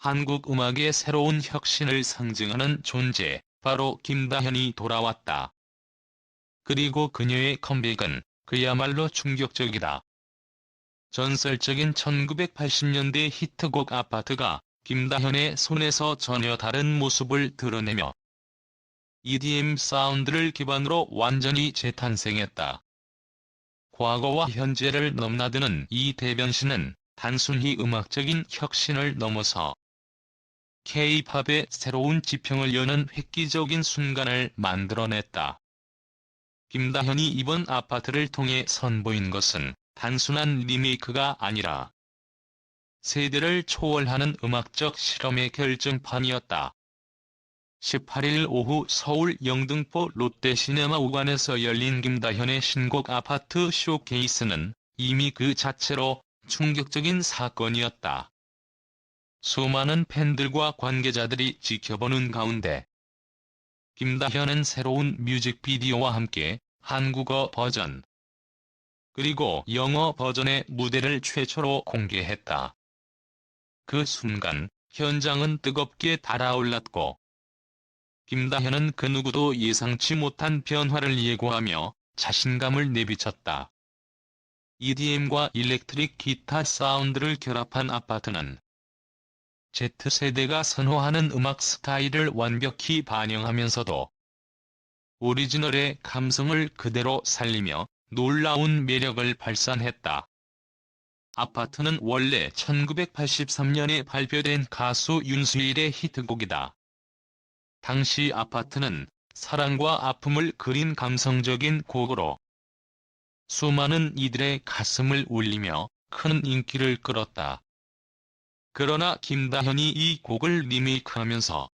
한국 음악의 새로운 혁신을 상징하는 존재, 바로 김다현이 돌아왔다. 그리고 그녀의 컴백은 그야말로 충격적이다. 전설적인 1980년대 히트곡 아파트가 김다현의 손에서 전혀 다른 모습을 드러내며 EDM 사운드를 기반으로 완전히 재탄생했다. 과거와 현재를 넘나드는 이 대변신은 단순히 음악적인 혁신을 넘어서 K-팝의 새로운 지평을 여는 획기적인 순간을 만들어냈다. 김다현이 이번 아파트를 통해 선보인 것은 단순한 리메이크가 아니라 세대를 초월하는 음악적 실험의 결정판이었다. 18일 오후 서울 영등포 롯데시네마 우관에서 열린 김다현의 신곡 아파트 쇼케이스는 이미 그 자체로 충격적인 사건이었다. 수많은 팬들과 관계자들이 지켜보는 가운데 김다현은 새로운 뮤직비디오와 함께 한국어 버전 그리고 영어 버전의 무대를 최초로 공개했다. 그 순간 현장은 뜨겁게 달아올랐고 김다현은 그 누구도 예상치 못한 변화를 예고하며 자신감을 내비쳤다. EDM과 일렉트릭 기타 사운드를 결합한 아파트는 Z세대가 선호하는 음악 스타일을 완벽히 반영하면서도 오리지널의 감성을 그대로 살리며 놀라운 매력을 발산했다. 아파트는 원래 1983년에 발표된 가수 윤수일의 히트곡이다. 당시 아파트는 사랑과 아픔을 그린 감성적인 곡으로 수많은 이들의 가슴을 울리며 큰 인기를 끌었다. 그러나 김다현이 이 곡을 리메이크하면서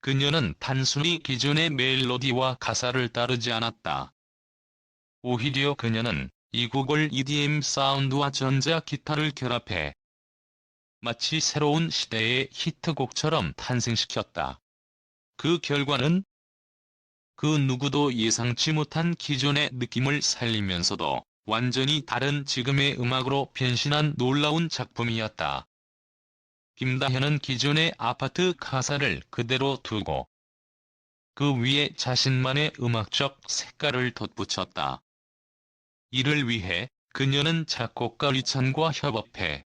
그녀는 단순히 기존의 멜로디와 가사를 따르지 않았다. 오히려 그녀는 이 곡을 EDM 사운드와 전자 기타를 결합해 마치 새로운 시대의 히트곡처럼 탄생시켰다. 그 결과는 그 누구도 예상치 못한 기존의 느낌을 살리면서도 완전히 다른 지금의 음악으로 변신한 놀라운 작품이었다. 김다현은 기존의 아파트 가사를 그대로 두고 그 위에 자신만의 음악적 색깔을 덧붙였다. 이를 위해 그녀는 작곡가 리찬과 협업해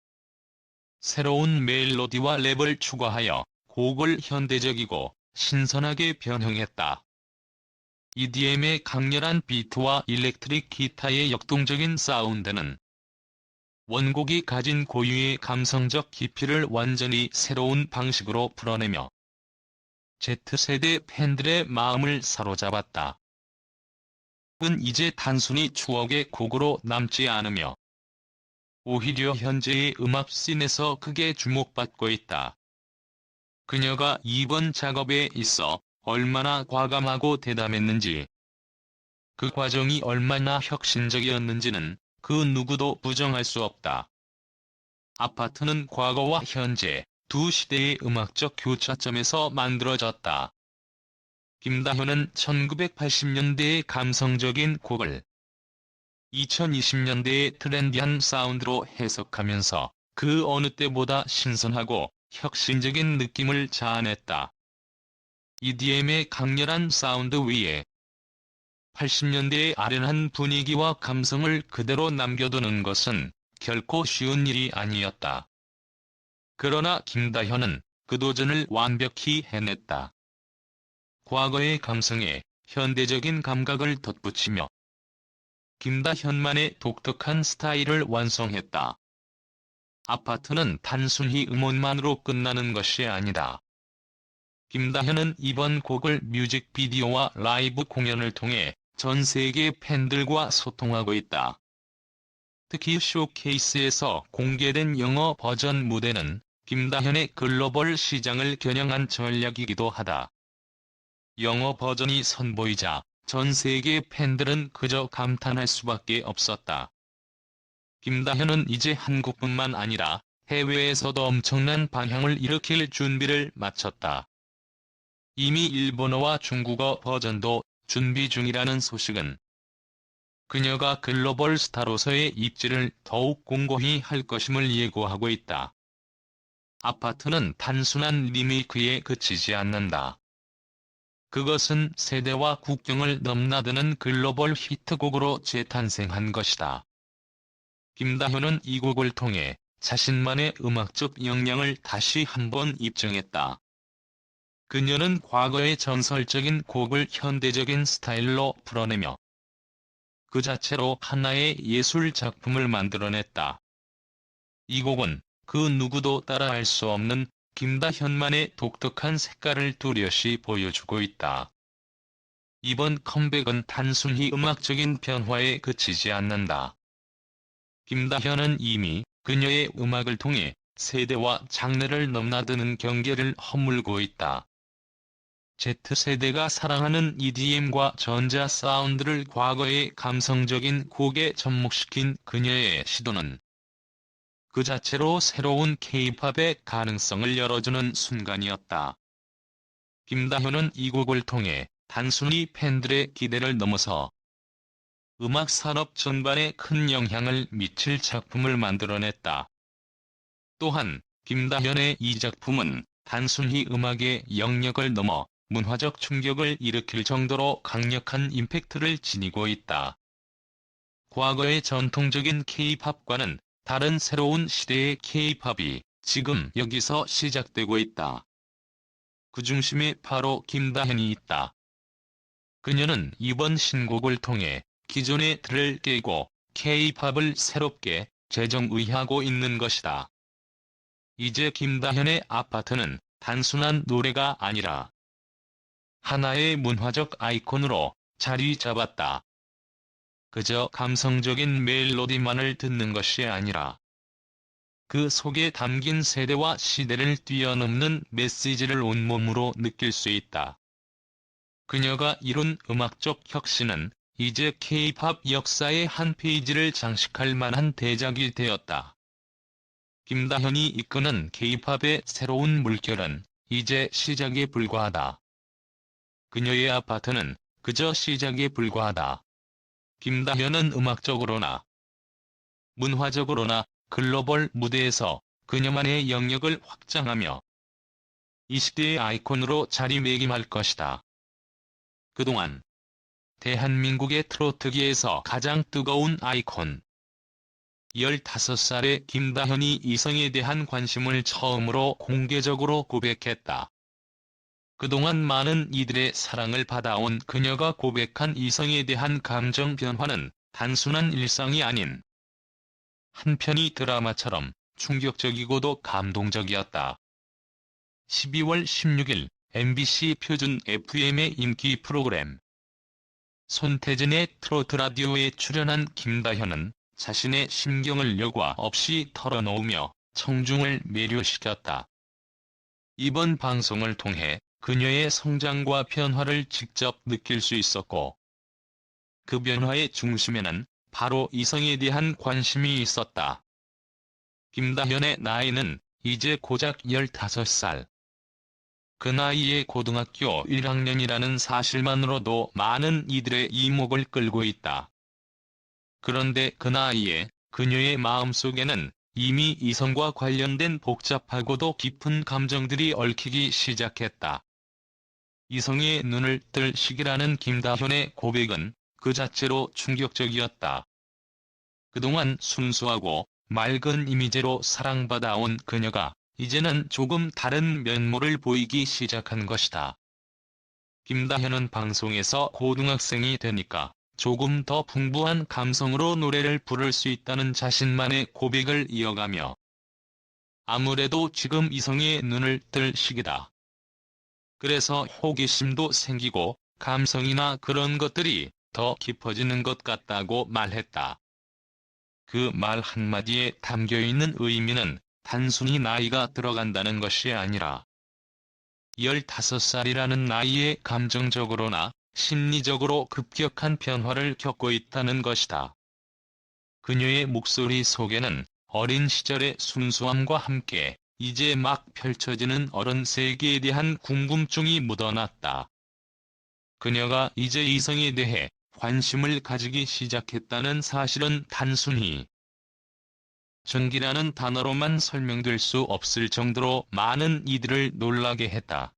새로운 멜로디와 랩을 추가하여 곡을 현대적이고 신선하게 변형했다. EDM의 강렬한 비트와 일렉트릭 기타의 역동적인 사운드는 원곡이 가진 고유의 감성적 깊이를 완전히 새로운 방식으로 풀어내며 Z세대 팬들의 마음을 사로잡았다. 은 이제 단순히 추억의 곡으로 남지 않으며 오히려 현재의 음악 씬에서 크게 주목받고 있다. 그녀가 이번 작업에 있어 얼마나 과감하고 대담했는지 그 과정이 얼마나 혁신적이었는지는 그 누구도 부정할 수 없다. 아파트는 과거와 현재 두 시대의 음악적 교차점에서 만들어졌다. 김다현은 1980년대의 감성적인 곡을 2020년대의 트렌디한 사운드로 해석하면서 그 어느 때보다 신선하고 혁신적인 느낌을 자아냈다. EDM의 강렬한 사운드 위에 80년대의 아련한 분위기와 감성을 그대로 남겨두는 것은 결코 쉬운 일이 아니었다. 그러나 김다현은 그 도전을 완벽히 해냈다. 과거의 감성에 현대적인 감각을 덧붙이며 김다현만의 독특한 스타일을 완성했다. 아파트는 단순히 음원만으로 끝나는 것이 아니다. 김다현은 이번 곡을 뮤직비디오와 라이브 공연을 통해 전 세계 팬들과 소통하고 있다. 특히 쇼케이스에서 공개된 영어 버전 무대는 김다현의 글로벌 시장을 겨냥한 전략이기도 하다. 영어 버전이 선보이자 전 세계 팬들은 그저 감탄할 수밖에 없었다. 김다현은 이제 한국뿐만 아니라 해외에서도 엄청난 방향을 일으킬 준비를 마쳤다. 이미 일본어와 중국어 버전도 준비 중이라는 소식은 그녀가 글로벌 스타로서의 입지를 더욱 공고히 할 것임을 예고하고 있다. 아파트는 단순한 리메이크에 그치지 않는다. 그것은 세대와 국경을 넘나드는 글로벌 히트곡으로 재탄생한 것이다. 김다현은 이 곡을 통해 자신만의 음악적 역량을 다시 한번 입증했다. 그녀는 과거의 전설적인 곡을 현대적인 스타일로 풀어내며 그 자체로 하나의 예술 작품을 만들어냈다. 이 곡은 그 누구도 따라할 수 없는 김다현만의 독특한 색깔을 뚜렷이 보여주고 있다. 이번 컴백은 단순히 음악적인 변화에 그치지 않는다. 김다현은 이미 그녀의 음악을 통해 세대와 장르를 넘나드는 경계를 허물고 있다. Z세대가 사랑하는 EDM과 전자 사운드를 과거의 감성적인 곡에 접목시킨 그녀의 시도는 그 자체로 새로운 K-팝의 가능성을 열어주는 순간이었다. 김다현은 이 곡을 통해 단순히 팬들의 기대를 넘어서 음악 산업 전반에 큰 영향을 미칠 작품을 만들어냈다. 또한 김다현의 이 작품은 단순히 음악의 영역을 넘어 문화적 충격을 일으킬 정도로 강력한 임팩트를 지니고 있다. 과거의 전통적인 K-팝과는 다른 새로운 시대의 K-팝이 지금 여기서 시작되고 있다. 그 중심에 바로 김다현이 있다. 그녀는 이번 신곡을 통해 기존의 틀을 깨고 K-팝을 새롭게 재정의하고 있는 것이다. 이제 김다현의 아파트는 단순한 노래가 아니라 하나의 문화적 아이콘으로 자리 잡았다. 그저 감성적인 멜로디만을 듣는 것이 아니라 그 속에 담긴 세대와 시대를 뛰어넘는 메시지를 온몸으로 느낄 수 있다. 그녀가 이룬 음악적 혁신은 이제 K-팝 역사의 한 페이지를 장식할 만한 대작이 되었다. 김다현이 이끄는 K-팝의 새로운 물결은 이제 시작에 불과하다. 그녀의 아파트는 그저 시작에 불과하다. 김다현은 음악적으로나 문화적으로나 글로벌 무대에서 그녀만의 영역을 확장하며 이 시대의 아이콘으로 자리매김할 것이다. 그동안 대한민국의 트로트계에서 가장 뜨거운 아이콘 15살의 김다현이 이성에 대한 관심을 처음으로 공개적으로 고백했다. 그동안 많은 이들의 사랑을 받아온 그녀가 고백한 이성에 대한 감정 변화는 단순한 일상이 아닌 한편이 드라마처럼 충격적이고도 감동적이었다. 12월 16일 MBC 표준 FM의 인기 프로그램 손태진의 트로트 라디오에 출연한 김다현은 자신의 심경을 여과 없이 털어놓으며 청중을 매료시켰다. 이번 방송을 통해 그녀의 성장과 변화를 직접 느낄 수 있었고 그 변화의 중심에는 바로 이성에 대한 관심이 있었다. 김다현의 나이는 이제 고작 15살. 그 나이에 고등학교 1학년이라는 사실만으로도 많은 이들의 이목을 끌고 있다. 그런데 그 나이에 그녀의 마음속에는 이미 이성과 관련된 복잡하고도 깊은 감정들이 얽히기 시작했다. 이성의 눈을 뜰 시기라는 김다현의 고백은 그 자체로 충격적이었다. 그동안 순수하고 맑은 이미지로 사랑받아온 그녀가 이제는 조금 다른 면모를 보이기 시작한 것이다. 김다현은 방송에서 고등학생이 되니까 조금 더 풍부한 감성으로 노래를 부를 수 있다는 자신만의 고백을 이어가며 아무래도 지금 이성의 눈을 뜰 시기다. 그래서 호기심도 생기고 감성이나 그런 것들이 더 깊어지는 것 같다고 말했다. 그 말 한마디에 담겨있는 의미는 단순히 나이가 들어간다는 것이 아니라 15살이라는 나이에 감정적으로나 심리적으로 급격한 변화를 겪고 있다는 것이다. 그녀의 목소리 속에는 어린 시절의 순수함과 함께 이제 막 펼쳐지는 어른 세계에 대한 궁금증이 묻어났다. 그녀가 이제 이성에 대해 관심을 가지기 시작했다는 사실은 단순히 전기라는 단어로만 설명될 수 없을 정도로 많은 이들을 놀라게 했다.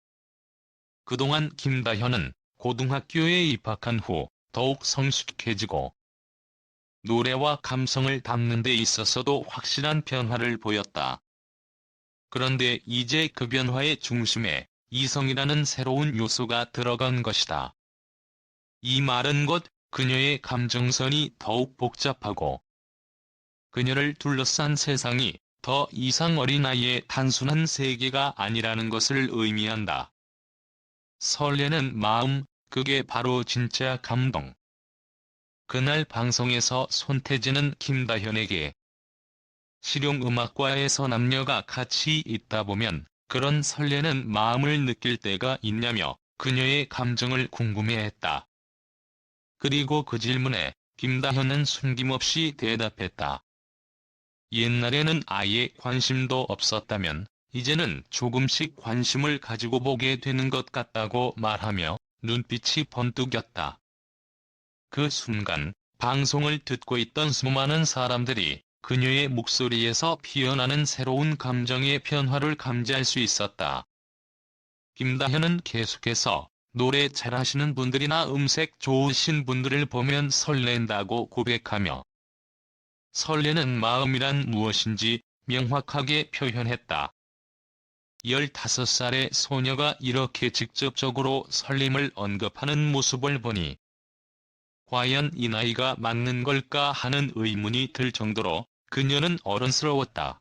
그동안 김다현은 고등학교에 입학한 후 더욱 성숙해지고 노래와 감성을 담는 데 있어서도 확실한 변화를 보였다. 그런데 이제 그 변화의 중심에 이성이라는 새로운 요소가 들어간 것이다. 이 말은 곧 그녀의 감정선이 더욱 복잡하고 그녀를 둘러싼 세상이 더 이상 어린아이의 단순한 세계가 아니라는 것을 의미한다. 설레는 마음, 그게 바로 진짜 감동. 그날 방송에서 손태진은 김다현에게 실용음악과에서 남녀가 같이 있다 보면 그런 설레는 마음을 느낄 때가 있냐며 그녀의 감정을 궁금해했다. 그리고 그 질문에 김다현은 숨김없이 대답했다. 옛날에는 아예 관심도 없었다면 이제는 조금씩 관심을 가지고 보게 되는 것 같다고 말하며 눈빛이 번뜩였다. 그 순간 방송을 듣고 있던 수많은 사람들이 그녀의 목소리에서 피어나는 새로운 감정의 변화를 감지할 수 있었다. 김다현은 계속해서 노래 잘하시는 분들이나 음색 좋으신 분들을 보면 설렌다고 고백하며 설레는 마음이란 무엇인지 명확하게 표현했다. 15살의 소녀가 이렇게 직접적으로 설렘을 언급하는 모습을 보니 과연 이 나이가 맞는 걸까 하는 의문이 들 정도로 그녀는 어른스러웠다.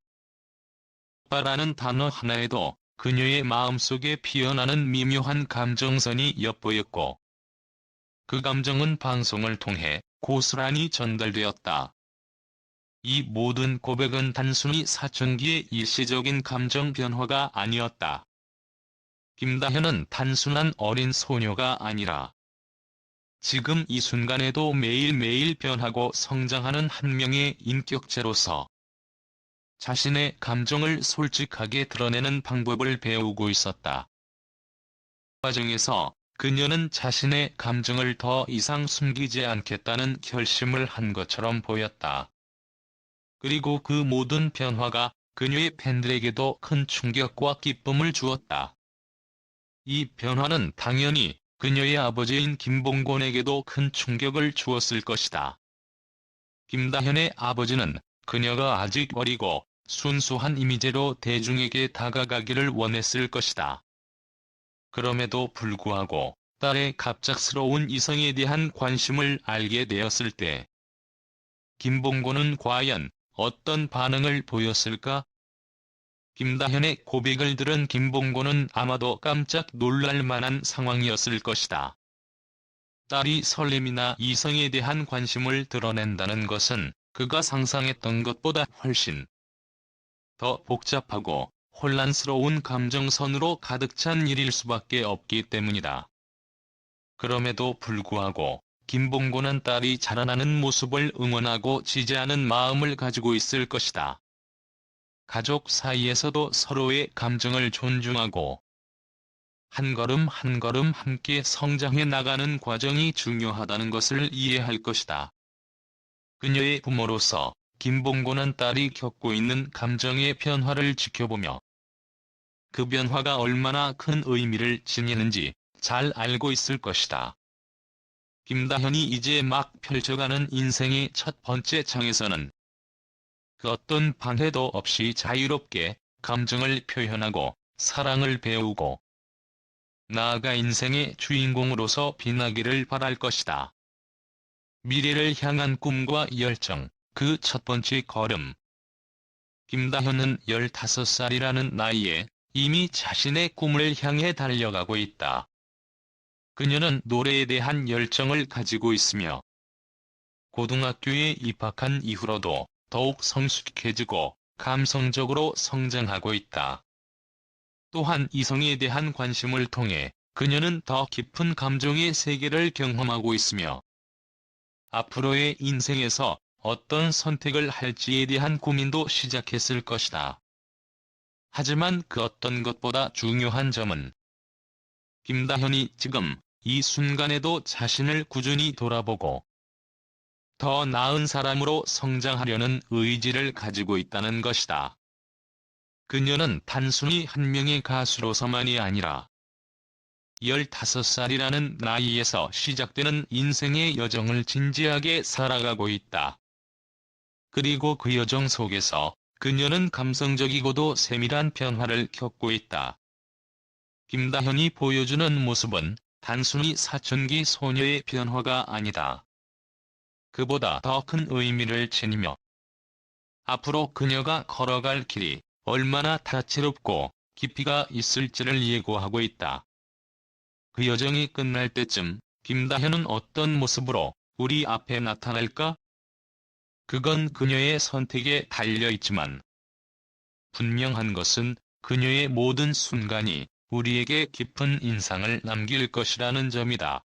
오빠라는 단어 하나에도 그녀의 마음속에 피어나는 미묘한 감정선이 엿보였고 그 감정은 방송을 통해 고스란히 전달되었다. 이 모든 고백은 단순히 사춘기의 일시적인 감정 변화가 아니었다. 김다현은 단순한 어린 소녀가 아니라 지금 이 순간에도 매일매일 변하고 성장하는 한 명의 인격체로서 자신의 감정을 솔직하게 드러내는 방법을 배우고 있었다. 과정에서 그녀는 자신의 감정을 더 이상 숨기지 않겠다는 결심을 한 것처럼 보였다. 그리고 그 모든 변화가 그녀의 팬들에게도 큰 충격과 기쁨을 주었다. 이 변화는 당연히 그녀의 아버지인 김봉곤에게도 큰 충격을 주었을 것이다. 김다현의 아버지는 그녀가 아직 어리고 순수한 이미지로 대중에게 다가가기를 원했을 것이다. 그럼에도 불구하고 딸의 갑작스러운 이성에 대한 관심을 알게 되었을 때 김봉곤은 과연 어떤 반응을 보였을까? 김다현의 고백을 들은 김봉곤은 아마도 깜짝 놀랄 만한 상황이었을 것이다. 딸이 설렘이나 이성에 대한 관심을 드러낸다는 것은 그가 상상했던 것보다 훨씬 더 복잡하고 혼란스러운 감정선으로 가득 찬 일일 수밖에 없기 때문이다. 그럼에도 불구하고 김봉곤은 딸이 자라나는 모습을 응원하고 지지하는 마음을 가지고 있을 것이다. 가족 사이에서도 서로의 감정을 존중하고 한 걸음 한 걸음 함께 성장해 나가는 과정이 중요하다는 것을 이해할 것이다. 그녀의 부모로서 김봉곤은 딸이 겪고 있는 감정의 변화를 지켜보며 그 변화가 얼마나 큰 의미를 지니는지 잘 알고 있을 것이다. 김다현이 이제 막 펼쳐가는 인생의 첫 번째 장에서는 그 어떤 방해도 없이 자유롭게 감정을 표현하고 사랑을 배우고 나아가 인생의 주인공으로서 빛나기를 바랄 것이다. 미래를 향한 꿈과 열정, 그 첫 번째 걸음. 김다현은 15살이라는 나이에 이미 자신의 꿈을 향해 달려가고 있다. 그녀는 노래에 대한 열정을 가지고 있으며 고등학교에 입학한 이후로도 더욱 성숙해지고 감성적으로 성장하고 있다. 또한 이성에 대한 관심을 통해 그녀는 더 깊은 감정의 세계를 경험하고 있으며 앞으로의 인생에서 어떤 선택을 할지에 대한 고민도 시작했을 것이다. 하지만 그 어떤 것보다 중요한 점은 김다현이 지금 이 순간에도 자신을 꾸준히 돌아보고 더 나은 사람으로 성장하려는 의지를 가지고 있다는 것이다. 그녀는 단순히 한 명의 가수로서만이 아니라 15살이라는 나이에서 시작되는 인생의 여정을 진지하게 살아가고 있다. 그리고 그 여정 속에서 그녀는 감성적이고도 세밀한 변화를 겪고 있다. 김다현이 보여주는 모습은 단순히 사춘기 소녀의 변화가 아니다. 그보다 더 큰 의미를 지니며 앞으로 그녀가 걸어갈 길이 얼마나 다채롭고 깊이가 있을지를 예고하고 있다. 그 여정이 끝날 때쯤 김다현은 어떤 모습으로 우리 앞에 나타날까? 그건 그녀의 선택에 달려있지만 분명한 것은 그녀의 모든 순간이 우리에게 깊은 인상을 남길 것이라는 점이다.